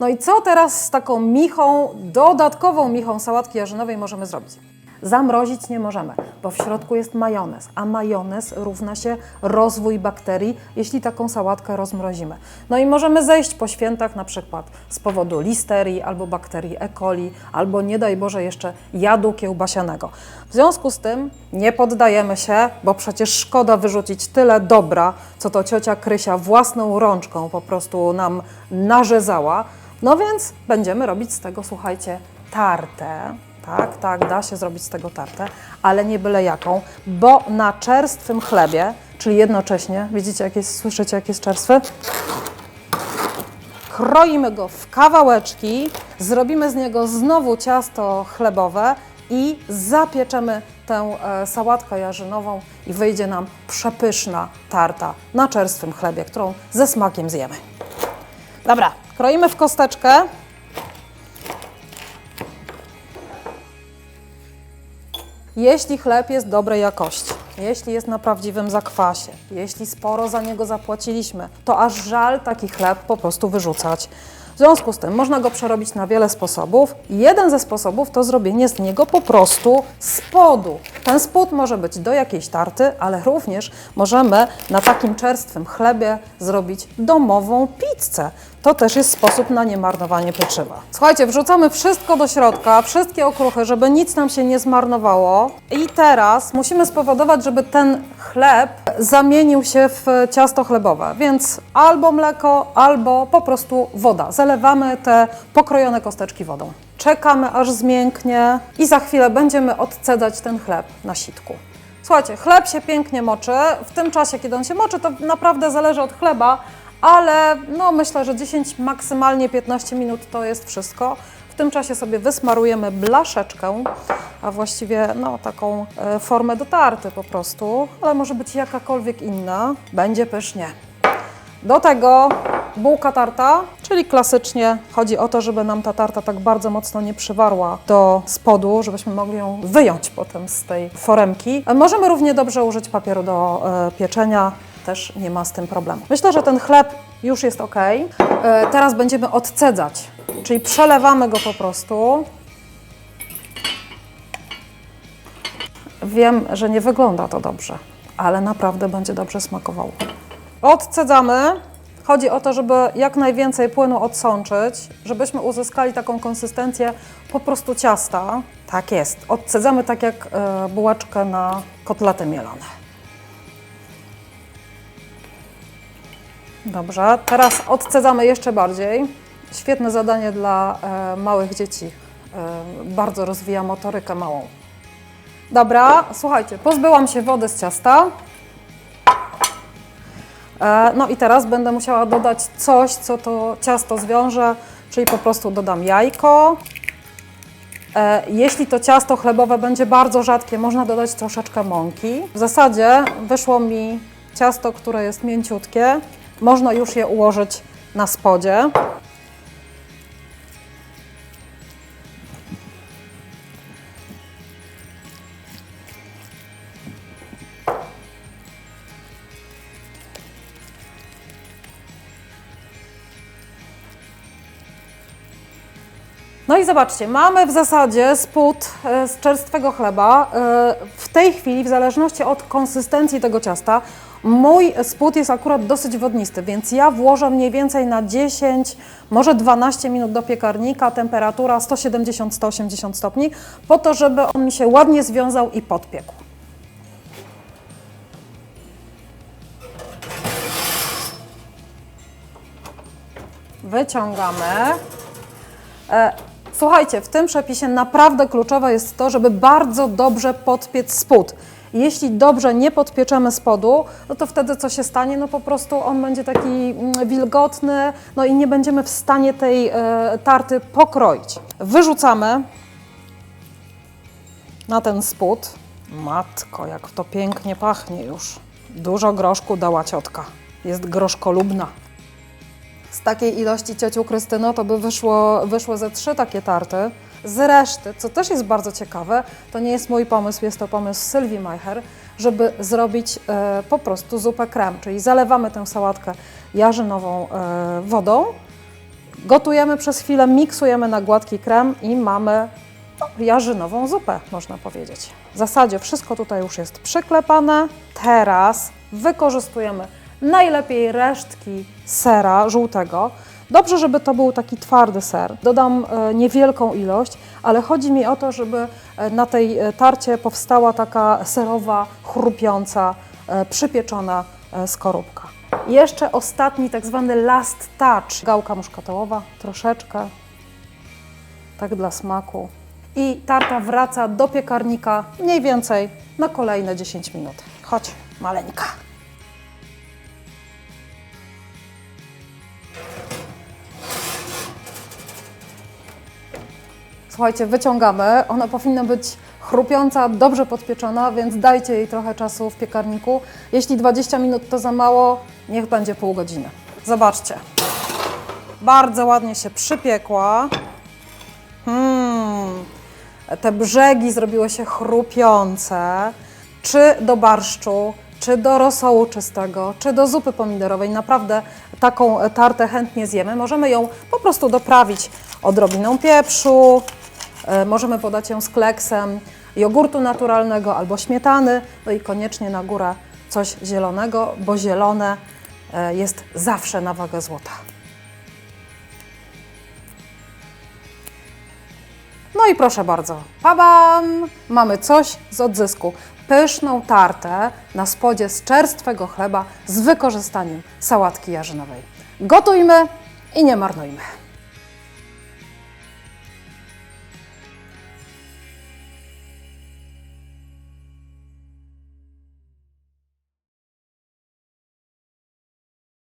No i co teraz z taką michą, dodatkową michą sałatki jarzynowej możemy zrobić? Zamrozić nie możemy, bo w środku jest majonez, a majonez równa się rozwój bakterii, jeśli taką sałatkę rozmrozimy. No i możemy zejść po świętach na przykład z powodu listerii albo bakterii E. coli, albo nie daj Boże jeszcze jadu kiełbasianego. W związku z tym nie poddajemy się, bo przecież szkoda wyrzucić tyle dobra, co to ciocia Krysia własną rączką po prostu nam narzezała. No więc będziemy robić z tego, słuchajcie, tartę. Tak, tak, da się zrobić z tego tartę, ale nie byle jaką, bo na czerstwym chlebie, czyli jednocześnie, widzicie, jak jest, słyszycie, jak jest czerstwy? Kroimy go w kawałeczki, zrobimy z niego znowu ciasto chlebowe i zapieczemy tę e, sałatkę jarzynową i wyjdzie nam przepyszna tarta na czerstwym chlebie, którą ze smakiem zjemy. Dobra, kroimy w kosteczkę. Jeśli chleb jest dobrej jakości, jeśli jest na prawdziwym zakwasie, jeśli sporo za niego zapłaciliśmy, to aż żal taki chleb po prostu wyrzucać. W związku z tym można go przerobić na wiele sposobów. Jeden ze sposobów to zrobienie z niego po prostu spodu. Ten spód może być do jakiejś tarty, ale również możemy na takim czerstwym chlebie zrobić domową pizzę. To też jest sposób na niemarnowanie pieczywa. Słuchajcie, wrzucamy wszystko do środka, wszystkie okruchy, żeby nic nam się nie zmarnowało. I teraz musimy spowodować, żeby ten chleb zamienił się w ciasto chlebowe. Więc albo mleko, albo po prostu woda. Zalewamy te pokrojone kosteczki wodą. Czekamy aż zmięknie i za chwilę będziemy odcedzać ten chleb na sitku. Słuchajcie, chleb się pięknie moczy. W tym czasie, kiedy on się moczy, to naprawdę zależy od chleba, ale no myślę, że 10, maksymalnie 15 minut to jest wszystko. W tym czasie sobie wysmarujemy blaszeczkę, a właściwie no, taką e, formę do tarty po prostu, ale może być jakakolwiek inna. Będzie pysznie. Do tego bułka tarta, czyli klasycznie chodzi o to, żeby nam ta tarta tak bardzo mocno nie przywarła do spodu, żebyśmy mogli ją wyjąć potem z tej foremki. Możemy równie dobrze użyć papieru do e, pieczenia, też nie ma z tym problemu. Myślę, że ten chleb już jest ok. E, teraz będziemy odcedzać, czyli przelewamy go po prostu. Wiem, że nie wygląda to dobrze, ale naprawdę będzie dobrze smakowało. Odcedzamy. Chodzi o to, żeby jak najwięcej płynu odsączyć, żebyśmy uzyskali taką konsystencję po prostu ciasta. Tak jest. Odcedzamy tak jak e, bułeczkę na kotlety mielone. Dobrze, teraz odcedzamy jeszcze bardziej. Świetne zadanie dla e, małych dzieci. E, bardzo rozwija motorykę małą. Dobra, słuchajcie, pozbyłam się wody z ciasta. E, No i teraz będę musiała dodać coś, co to ciasto zwiąże, czyli po prostu dodam jajko. E, Jeśli to ciasto chlebowe będzie bardzo rzadkie, można dodać troszeczkę mąki. W zasadzie wyszło mi ciasto, które jest mięciutkie. Można już je ułożyć na spodzie. No i zobaczcie, mamy w zasadzie spód e, z czerstwego chleba. E, W tej chwili, w zależności od konsystencji tego ciasta, mój spód jest akurat dosyć wodnisty, więc ja włożę mniej więcej na 10, może 12 minut do piekarnika, temperatura 170-180 stopni, po to, żeby on mi się ładnie związał i podpiekł. Wyciągamy. Słuchajcie, w tym przepisie naprawdę kluczowe jest to, żeby bardzo dobrze podpiec spód. Jeśli dobrze nie podpieczemy spodu, no to wtedy co się stanie? No po prostu on będzie taki mm, wilgotny, no i nie będziemy w stanie tej e, tarty pokroić. Wyrzucamy na ten spód. Matko, jak to pięknie pachnie już. Dużo groszku dała ciotka. Jest groszkolubna. Z takiej ilości ciociu Krystyno to by wyszło, wyszło ze trzy takie tarty. Z reszty, co też jest bardzo ciekawe, to nie jest mój pomysł, jest to pomysł Sylwii Majcher, żeby zrobić e, po prostu zupę krem, czyli zalewamy tę sałatkę jarzynową e, wodą, Gotujemy przez chwilę, miksujemy na gładki krem i mamy no, jarzynową zupę, można powiedzieć. W zasadzie wszystko tutaj już jest przyklepane. Teraz wykorzystujemy najlepiej resztki sera żółtego. Dobrze, żeby to był taki twardy ser. Dodam e, niewielką ilość, ale chodzi mi o to, żeby e, na tej e, tarcie powstała taka serowa, chrupiąca, przypieczona skorupka. Jeszcze ostatni, tak zwany last touch. Gałka muszkatołowa, troszeczkę, tak dla smaku. I tarta wraca do piekarnika mniej więcej na kolejne 10 minut. Chodź, maleńka. Słuchajcie, wyciągamy. Ona powinna być chrupiąca, dobrze podpieczona, więc dajcie jej trochę czasu w piekarniku. Jeśli 20 minut to za mało, niech będzie pół godziny. Zobaczcie. Bardzo ładnie się przypiekła. Hmm. Te brzegi zrobiły się chrupiące. Czy do barszczu, czy do rosołu czystego, czy do zupy pomidorowej. Naprawdę taką tartę chętnie zjemy. Możemy ją po prostu doprawić odrobiną pieprzu, możemy podać ją z kleksem, jogurtu naturalnego albo śmietany, no i koniecznie na górę coś zielonego, bo zielone e, jest zawsze na wagę złota. No i proszę bardzo, pabam! Mamy coś z odzysku. Pyszną tartę na spodzie z czerstwego chleba z wykorzystaniem sałatki jarzynowej. Gotujmy i nie marnujmy.